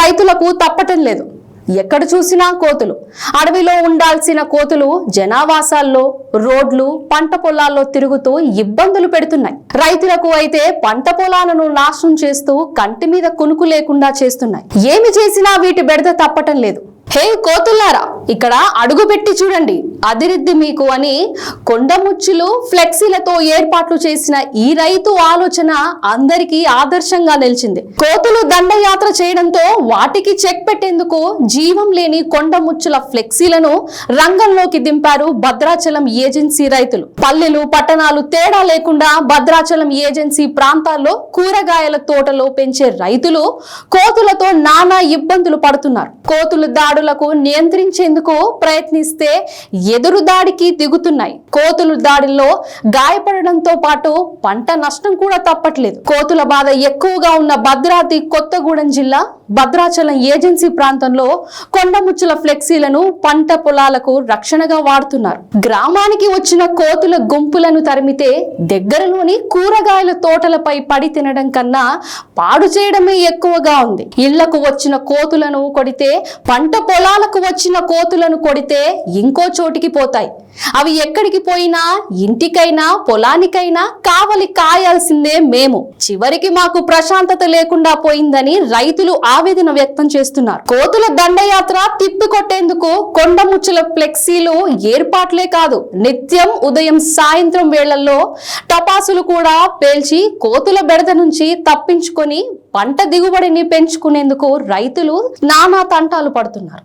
రైతులకు తప్పటం లేదు. ఎక్కడ చూసినా కోతులు. అడవిలో ఉండాల్సిన కోతులు జనావాసాల్లో రోడ్లు పంట పొలాల్లో తిరుగుతూ ఇబ్బందులు పెడుతున్నాయి. రైతులకు అయితే పంట పొలాలను నాశనం చేస్తూ కంటి మీద కునుకు లేకుండా చేస్తున్నాయి. ఏమి చేసినా వీటి బెడద తప్పటం లేదు. హే కోతులారా ఇక్కడ అడుగు పెట్టి చూడండి. అదిరిద్ది మీకు అని కొండముచ్చులు ఫ్లెక్సీలతో ఏర్పాట్లు చేసిన ఈ రైతు ఆలోచన అందరికీ ఆదర్శంగా నిలిచింది. కోతులు దండయాత్ర చేయడంతో వాటికి చెక్ పెట్టేందుకు జీవం లేని కొండముచ్చుల ఫ్లెక్సీలను రంగంలోకి దింపారు భద్రాచలం ఏజెన్సీ రైతులు. పల్లెలు పట్టణాలు తేడా లేకుండా భద్రాచలం ఏజెన్సీ ప్రాంతాల్లో కూరగాయల తోటలో పెంచే రైతులు కోతులతో నానా ఇబ్బందులు పడుతున్నారు. కోతులు దాడులకు నియంత్రించేందుకు ప్రయత్నిస్తే ఎదురు దాడికి దిగుతున్నాయి. కోతులు దాడిలో గాయపడడంతో పాటు పంట నష్టం కూడా తప్పట్లేదు. కోతుల బాధ ఎక్కువగా ఉన్న భద్రాద్రి కొత్తగూడెం జిల్లా భద్రాచలం ఏజెన్సీ ప్రాంతంలో కొండముచ్చుల ఫ్లెక్సీలను పంట పొలాలకు రక్షణగా వాడుతున్నారు. గ్రామానికి వచ్చిన కోతుల గుంపులను తరిమితే దగ్గరలోని కూరగాయల తోటలపై పడి తినడం కన్నా పాడు చేయడమే ఎక్కువగా ఉంది. ఇళ్ళకు వచ్చిన కోతులను కొడితే పంట పొలాలకు వచ్చిన కోతులను కొడితే ఇంకో చోటికి పోతాయి. అవి ఎక్కడికి పోయినా ఇంటికైనా పొలానికైనా కావలి కాయాల్సిందే మేము. చివరికి మాకు ప్రశాంతత లేకుండా పోయిందని రైతులు ఆవేదన వ్యక్తం చేస్తున్నారు. కోతుల దండయాత్ర తిప్పికొట్టేందుకు కొండముచ్చుల ఫ్లెక్సీలు ఏర్పాట్లే కాదు నిత్యం ఉదయం సాయంత్రం వేళల్లో టపాసులు కూడా పేల్చి కోతుల బెడద నుంచి తప్పించుకొని పంట దిగుబడిని పెంచుకునేందుకు రైతులు నానా తంటాలు పడుతున్నారు.